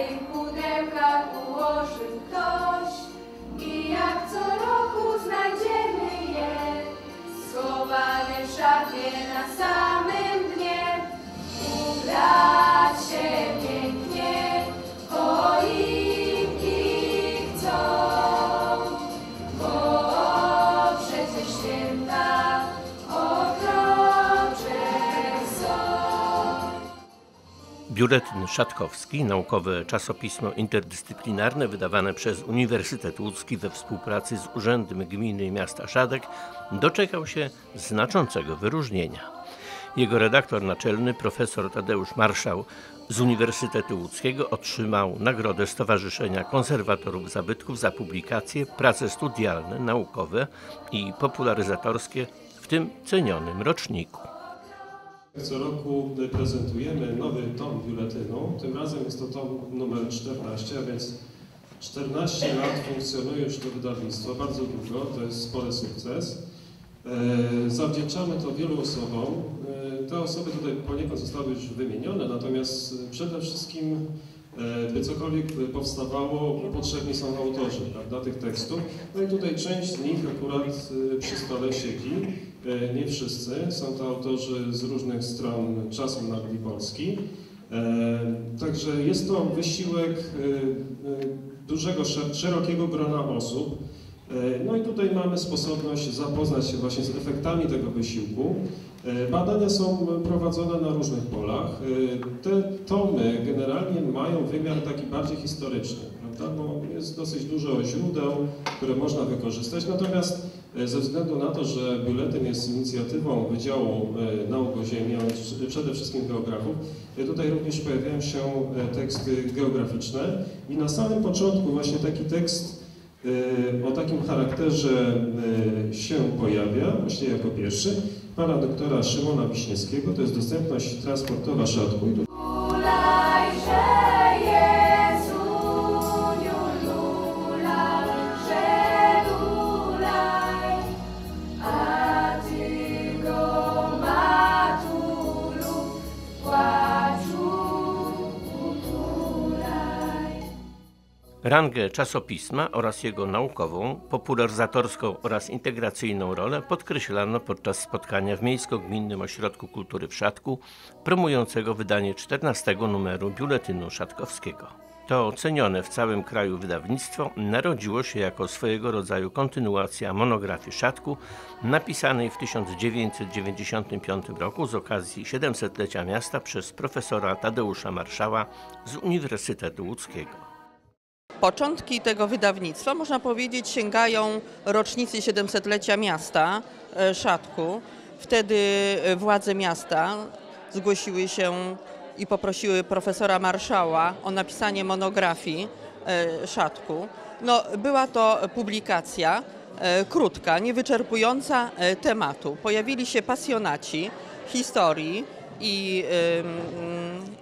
Veliku devka u to. Biuletyn Szatkowski, naukowe czasopismo interdyscyplinarne wydawane przez Uniwersytet Łódzki we współpracy z Urzędem Gminy i Miasta Szadek, doczekał się znaczącego wyróżnienia. Jego redaktor naczelny, profesor Tadeusz Marszał z Uniwersytetu Łódzkiego otrzymał nagrodę Stowarzyszenia Konserwatorów Zabytków za publikacje, prace studialne, naukowe i popularyzatorskie w tym cenionym roczniku. Co roku prezentujemy nowy tom biuletynu. Tym razem jest to tom numer 14, a więc 14 lat funkcjonuje już to wydawnictwo, bardzo długo, to jest spory sukces. E, Zawdzięczamy to wielu osobom. E, Te osoby tutaj poniekąd zostały już wymienione, natomiast przede wszystkim, by cokolwiek powstawało, potrzebni są autorzy prawda, tych tekstów. No i tutaj część z nich akurat e, przy stole. E, Nie wszyscy, są to autorzy z różnych stron czasu nagli Polski. E, Także jest to wysiłek e, e, dużego, sze- szerokiego grona osób. E, No i tutaj mamy sposobność zapoznać się właśnie z efektami tego wysiłku. E, Badania są prowadzone na różnych polach. E, Te tomy generalnie mają wymiar taki bardziej historyczny, prawda? bo jest dosyć dużo źródeł, które można wykorzystać. Natomiast e, ze względu na to, że biuletyn jest inicjatywą Wydziału Nauk o Ziemi, przede wszystkim geografów, tutaj również pojawiają się teksty geograficzne i na samym początku właśnie taki tekst o takim charakterze się pojawia, właściwie jako pierwszy, pana doktora Szymona Wiśniewskiego, to jest dostępność transportowa szatku. Rangę czasopisma oraz jego naukową, popularyzatorską oraz integracyjną rolę podkreślano podczas spotkania w Miejsko-Gminnym Ośrodku Kultury w Szatku, promującego wydanie 14 numeru Biuletynu Szatkowskiego. To cenione w całym kraju wydawnictwo narodziło się jako swojego rodzaju kontynuacja monografii Szatku, napisanej w 1995 roku z okazji 700-lecia miasta przez profesora Tadeusza Marszała z Uniwersytetu Łódzkiego. Początki tego wydawnictwa, można powiedzieć, sięgają rocznicy 700-lecia miasta e, Szatku. Wtedy e, władze miasta zgłosiły się i poprosiły profesora Marszała o napisanie monografii e, Szatku. No, była to publikacja krótka, niewyczerpująca tematu. Pojawili się pasjonaci historii i,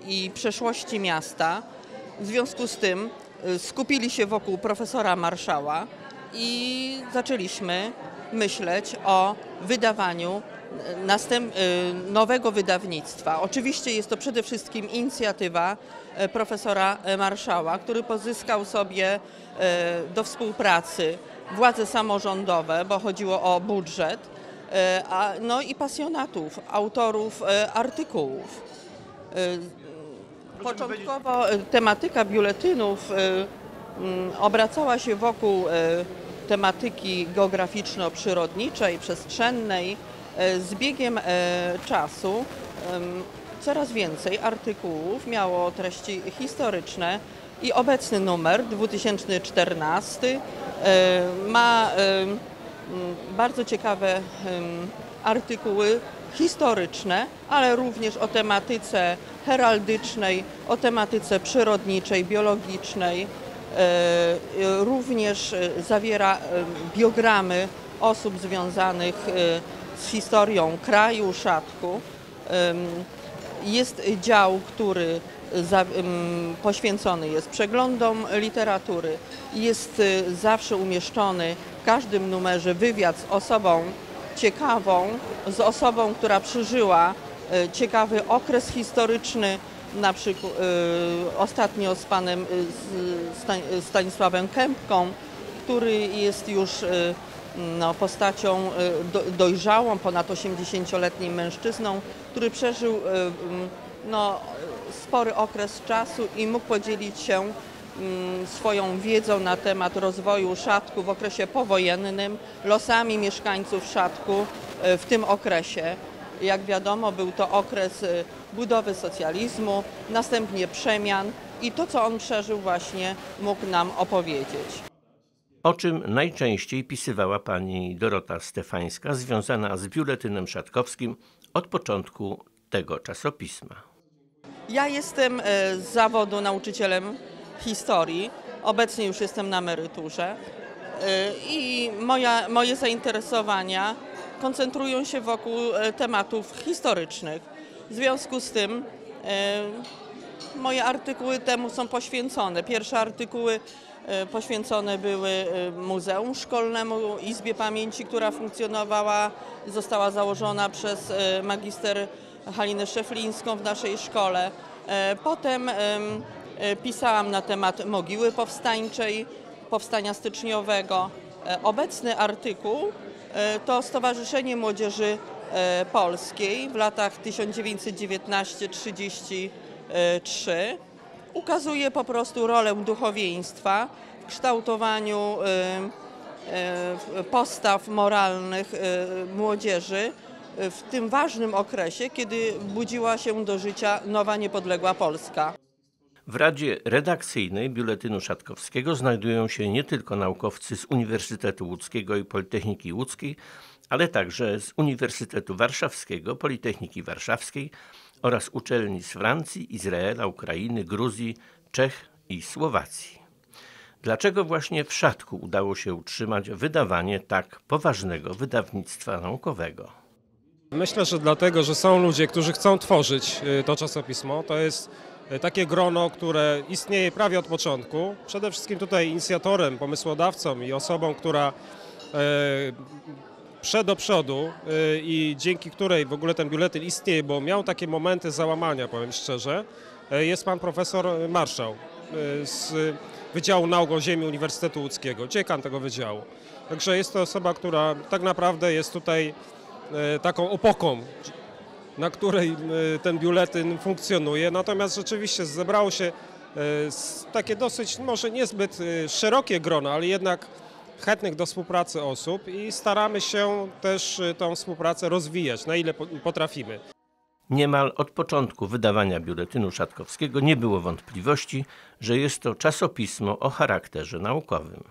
i przeszłości miasta. W związku z tym skupili się wokół profesora Marszała i zaczęliśmy myśleć o wydawaniu y, y, nowego wydawnictwa. Oczywiście jest to przede wszystkim inicjatywa y, profesora y, Marszała, który pozyskał sobie y, do współpracy władze samorządowe, bo chodziło o budżet, y, no i pasjonatów, autorów y, artykułów. Początkowo e, tematyka biuletynów e, mm, obracała się wokół e, tematyki geograficzno-przyrodniczej, przestrzennej. Z biegiem czasu coraz więcej artykułów miało treści historyczne i obecny numer 2014 e, ma bardzo ciekawe artykuły historyczne, ale również o tematyce heraldycznej, o tematyce przyrodniczej, biologicznej. E, Również e, zawiera e, biogramy osób związanych e, z historią kraju, szatku. Jest dział, który poświęcony jest przeglądom literatury. Jest e, zawsze umieszczony w każdym numerze wywiad z osobą ciekawą, z osobą, która przeżyła e, ciekawy okres historyczny na przykład ostatnio z panem Sta- Stanisławem Kępką, który jest już no, postacią do- dojrzałą, ponad 80-letnim mężczyzną, który przeżył no, spory okres czasu i mógł podzielić się swoją wiedzą na temat rozwoju Szatku w okresie powojennym, losami mieszkańców Szatku w tym okresie. Jak wiadomo, był to okres y, budowy socjalizmu, następnie przemian i to, co on przeżył, właśnie mógł nam opowiedzieć. O czym najczęściej pisywała pani Dorota Stefańska, związana z biuletynem szatkowskim od początku tego czasopisma. Ja jestem e, z zawodu nauczycielem historii. Obecnie już jestem na emeryturze. E, I moja, moje zainteresowania koncentrują się wokół e, tematów historycznych. W związku z tym e, moje artykuły temu są poświęcone. Pierwsze artykuły e, poświęcone były Muzeum Szkolnemu, Izbie Pamięci, która funkcjonowała, została założona przez magister Halinę Szeflińską w naszej szkole. Potem em, pisałam na temat mogiły powstańczej, powstania styczniowego. Obecny artykuł to Stowarzyszenie Młodzieży e, Polskiej w latach 1919-33 ukazuje po prostu rolę duchowieństwa w kształtowaniu e, e, postaw moralnych e, młodzieży e, w tym ważnym okresie, kiedy budziła się do życia nowa niepodległa Polska. W Radzie Redakcyjnej Biuletynu Szatkowskiego znajdują się nie tylko naukowcy z Uniwersytetu Łódzkiego i Politechniki Łódzkiej, ale także z Uniwersytetu Warszawskiego, Politechniki Warszawskiej oraz uczelni z Francji, Izraela, Ukrainy, Gruzji, Czech i Słowacji. Dlaczego właśnie w Szatku udało się utrzymać wydawanie tak poważnego wydawnictwa naukowego? Myślę, że dlatego, że są ludzie, którzy chcą tworzyć y, to czasopismo. To jest takie grono, które istnieje prawie od początku. Przede wszystkim tutaj inicjatorem, pomysłodawcą i osobą, która e, przed do przodu y, i dzięki której w ogóle ten biuletyn istnieje, bo miał takie momenty załamania, powiem szczerze, e, jest pan profesor Marszał z Wydziału Nauk o Ziemi Uniwersytetu Łódzkiego, dziekan tego wydziału. Także jest to osoba, która tak naprawdę jest tutaj e, taką opoką, na której e, ten biuletyn funkcjonuje. Natomiast rzeczywiście zebrało się s- takie dosyć, może niezbyt e, szerokie grono, ale jednak chętnych do współpracy osób i staramy się też tą współpracę rozwijać, na ile po- potrafimy. Niemal od początku wydawania biuletynu Szatkowskiego nie było wątpliwości, że jest to czasopismo o charakterze naukowym.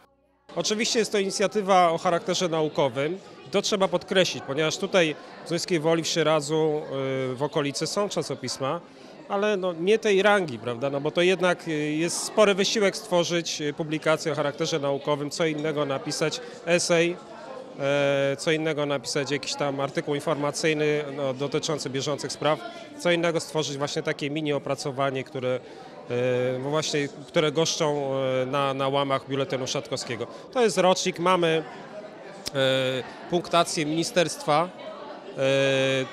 Oczywiście jest to inicjatywa o charakterze naukowym. To trzeba podkreślić, ponieważ tutaj w Zojskiej Woli, w Sieradzu, y, w okolicy są czasopisma, ale no nie tej rangi, prawda? No bo to jednak y, jest spory wysiłek stworzyć y, publikację o charakterze naukowym, co innego napisać esej, e, co innego napisać jakiś tam artykuł informacyjny no, dotyczący bieżących spraw, co innego stworzyć właśnie takie mini opracowanie, które e, właśnie, które goszczą e, na, na łamach biuletynu Szatkowskiego. To jest rocznik, mamy punktację ministerstwa. E,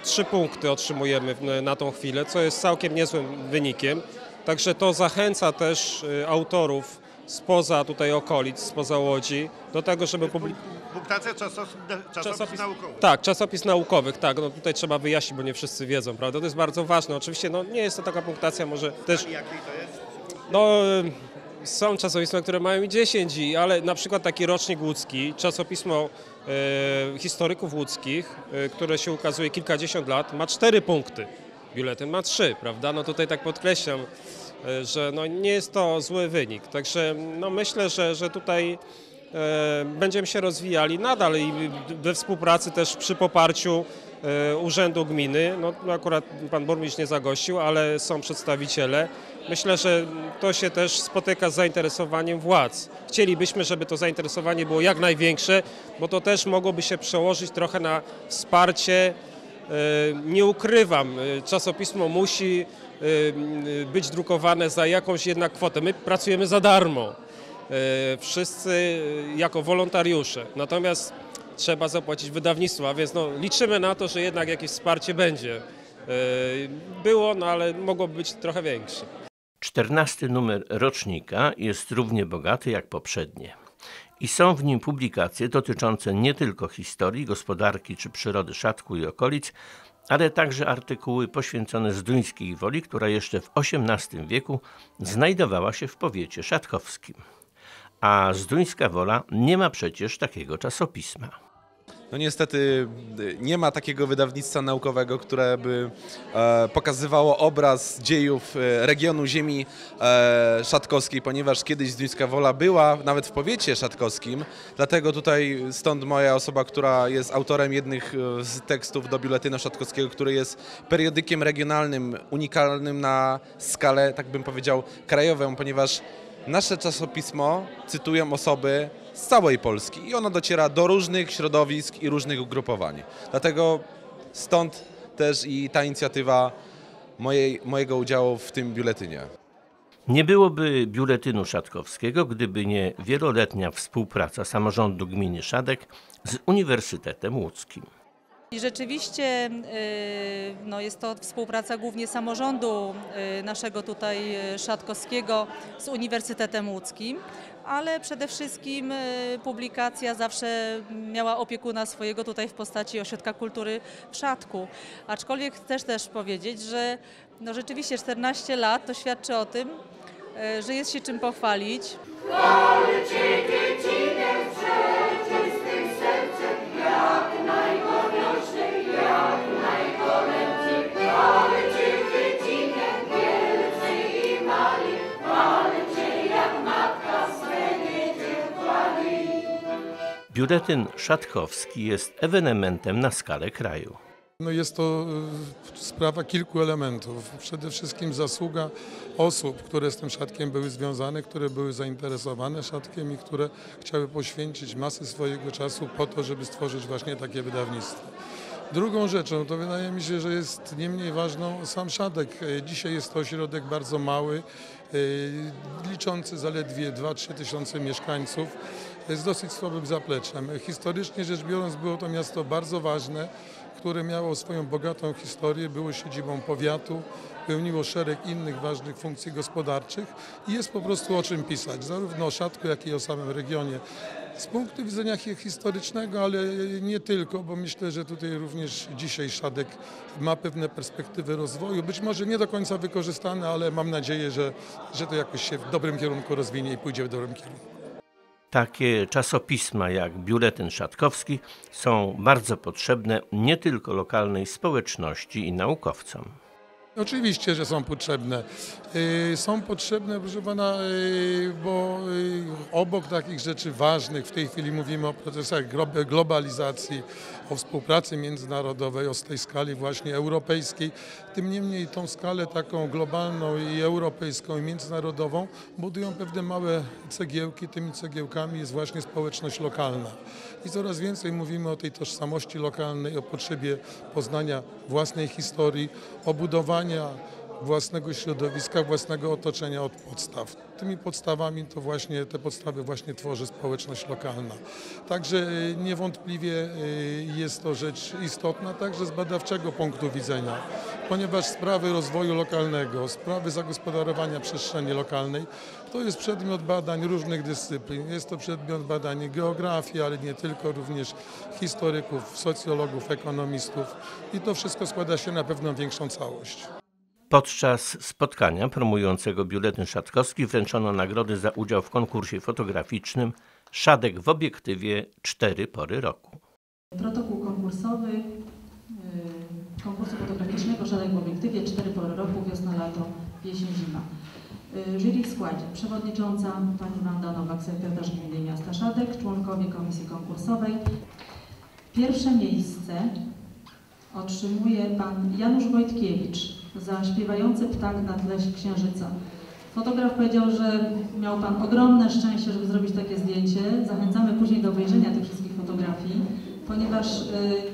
Trzy punkty otrzymujemy na tą chwilę, co jest całkiem niezłym wynikiem. Także to zachęca też e, autorów spoza tutaj okolic, spoza Łodzi, do tego, żeby publikować. Punktacja czasos, czasopis naukowy. Tak, czasopis naukowych, tak, no tutaj trzeba wyjaśnić, bo nie wszyscy wiedzą, prawda? To jest bardzo ważne. Oczywiście no, nie jest to taka punktacja może też Jakiej to jest? no, są czasopisma, które mają i 10, i- ale na przykład taki rocznik łódzki, czasopismo e, historyków łódzkich, e, które się ukazuje kilkadziesiąt lat, ma 4 punkty. Biuletyn ma 3, prawda? No tutaj tak podkreślam, e, że no nie jest to zły wynik. Także no myślę, że, że tutaj e, będziemy się rozwijali nadal i we współpracy też przy poparciu Urzędu Gminy. No, no akurat pan burmistrz nie zagościł, ale są przedstawiciele. Myślę, że to się też spotyka z zainteresowaniem władz. Chcielibyśmy, żeby to zainteresowanie było jak największe, bo to też mogłoby się przełożyć trochę na wsparcie. E, Nie ukrywam, e, czasopismo musi e, być drukowane za jakąś jednak kwotę. My pracujemy za darmo e, wszyscy e, jako wolontariusze. Natomiast trzeba zapłacić wydawnictwo, a więc no, liczymy na to, że jednak jakieś wsparcie będzie Było, no ale mogłoby być trochę większe. Czternasty numer rocznika jest równie bogaty jak poprzednie. I są w nim publikacje dotyczące nie tylko historii, gospodarki czy przyrody Szatku i okolic, ale także artykuły poświęcone Zduńskiej Woli, która jeszcze w XVIII wieku znajdowała się w powiecie szatkowskim. A Zduńska Wola nie ma przecież takiego czasopisma. No niestety y, nie ma takiego wydawnictwa naukowego, które by e, pokazywało obraz dziejów e, regionu ziemi e, szatkowskiej, ponieważ kiedyś Zduńska Wola była nawet w powiecie szatkowskim, dlatego tutaj stąd moja osoba, która jest autorem jednych z tekstów do Biuletynu Szatkowskiego, który jest periodykiem regionalnym, unikalnym na skalę, tak bym powiedział, krajową, ponieważ nasze czasopismo cytują osoby z całej Polski i ono dociera do różnych środowisk i różnych ugrupowań. Dlatego stąd też i ta inicjatywa mojej, mojego udziału w tym biuletynie. Nie byłoby biuletynu szatkowskiego, gdyby nie wieloletnia współpraca samorządu gminy Szadek z Uniwersytetem Łódzkim. I rzeczywiście y, no jest to współpraca głównie samorządu y, naszego tutaj y, szatkowskiego z Uniwersytetem Łódzkim, ale przede wszystkim y, publikacja zawsze miała opiekuna swojego tutaj w postaci Ośrodka Kultury w Szatku. Aczkolwiek chcę też powiedzieć, że no rzeczywiście 14 lat to świadczy o tym, y, że jest się czym pochwalić. Biuletyn szatkowski jest ewenementem na skalę kraju. No jest to y, sprawa kilku elementów. Przede wszystkim zasługa osób, które z tym szatkiem były związane, które były zainteresowane szatkiem i które chciały poświęcić masę swojego czasu po to, żeby stworzyć właśnie takie wydawnictwo. Drugą rzeczą to wydaje mi się, że jest nie mniej ważną sam Szadek. E, Dzisiaj jest to ośrodek bardzo mały, e, liczący zaledwie 2-3 tysiące mieszkańców e, z dosyć słabym zapleczem. Historycznie rzecz biorąc było to miasto bardzo ważne, które miało swoją bogatą historię, było siedzibą powiatu, pełniło szereg innych ważnych funkcji gospodarczych i jest po prostu o czym pisać, zarówno o Szatku, jak i o samym regionie. Z punktu widzenia hi- historycznego, ale nie tylko, bo myślę, że tutaj również dzisiaj Szadek ma pewne perspektywy rozwoju, być może nie do końca wykorzystane, ale mam nadzieję, że, że to jakoś się w dobrym kierunku rozwinie i pójdzie w dobrym kierunku. Takie czasopisma jak Biuletyn Szatkowski są bardzo potrzebne nie tylko lokalnej społeczności i naukowcom. Oczywiście, że są potrzebne. Yy, Są potrzebne, proszę pana, yy, bo yy, obok takich rzeczy ważnych, w tej chwili mówimy o procesach glo- globalizacji, o współpracy międzynarodowej, o tej skali właśnie europejskiej. Tym niemniej tą skalę taką globalną i europejską i międzynarodową budują pewne małe cegiełki. Tymi cegiełkami jest właśnie społeczność lokalna. I coraz więcej mówimy o tej tożsamości lokalnej, o potrzebie poznania własnej historii, o budowaniu własnego środowiska, własnego otoczenia od podstaw. Tymi podstawami to właśnie, te podstawy właśnie tworzy społeczność lokalna. Także y, niewątpliwie y, jest to rzecz istotna także z badawczego punktu widzenia, ponieważ sprawy rozwoju lokalnego, sprawy zagospodarowania przestrzeni lokalnej to jest przedmiot badań różnych dyscyplin. Jest to przedmiot badań geografii, ale nie tylko, również historyków, socjologów, ekonomistów i to wszystko składa się na pewną większą całość. Podczas spotkania promującego Biuletyn Szatkowski wręczono nagrody za udział w konkursie fotograficznym Szadek w obiektywie cztery pory roku. Protokół konkursowy y, konkursu fotograficznego Szadek w obiektywie 4 pory roku, wiosna, lato, jesień, zima. Y, Jury w składzie przewodnicząca pani Wanda Nowak, sekretarz gminy miasta Szadek, członkowie komisji konkursowej. Pierwsze miejsce otrzymuje pan Janusz Wojtkiewicz za śpiewający ptak na tle księżyca. Fotograf powiedział, że miał pan ogromne szczęście, żeby zrobić takie zdjęcie. Zachęcamy później do obejrzenia tych wszystkich fotografii, ponieważ y,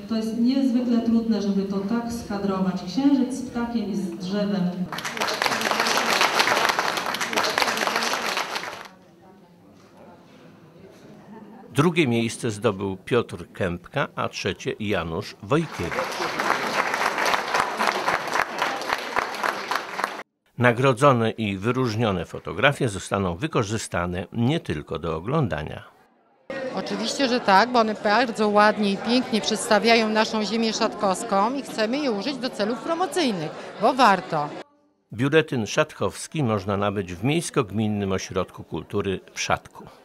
to jest niezwykle trudne, żeby to tak skadrować. Księżyc z ptakiem i z drzewem. Drugie miejsce zdobył Piotr Kępka, a trzecie Janusz Wojkiewicz. Nagrodzone i wyróżnione fotografie zostaną wykorzystane nie tylko do oglądania. Oczywiście, że tak, bo one bardzo ładnie i pięknie przedstawiają naszą ziemię szatkowską i chcemy je użyć do celów promocyjnych, bo warto. Biuletyn Szatkowski można nabyć w Miejsko-Gminnym Ośrodku Kultury w Szatku.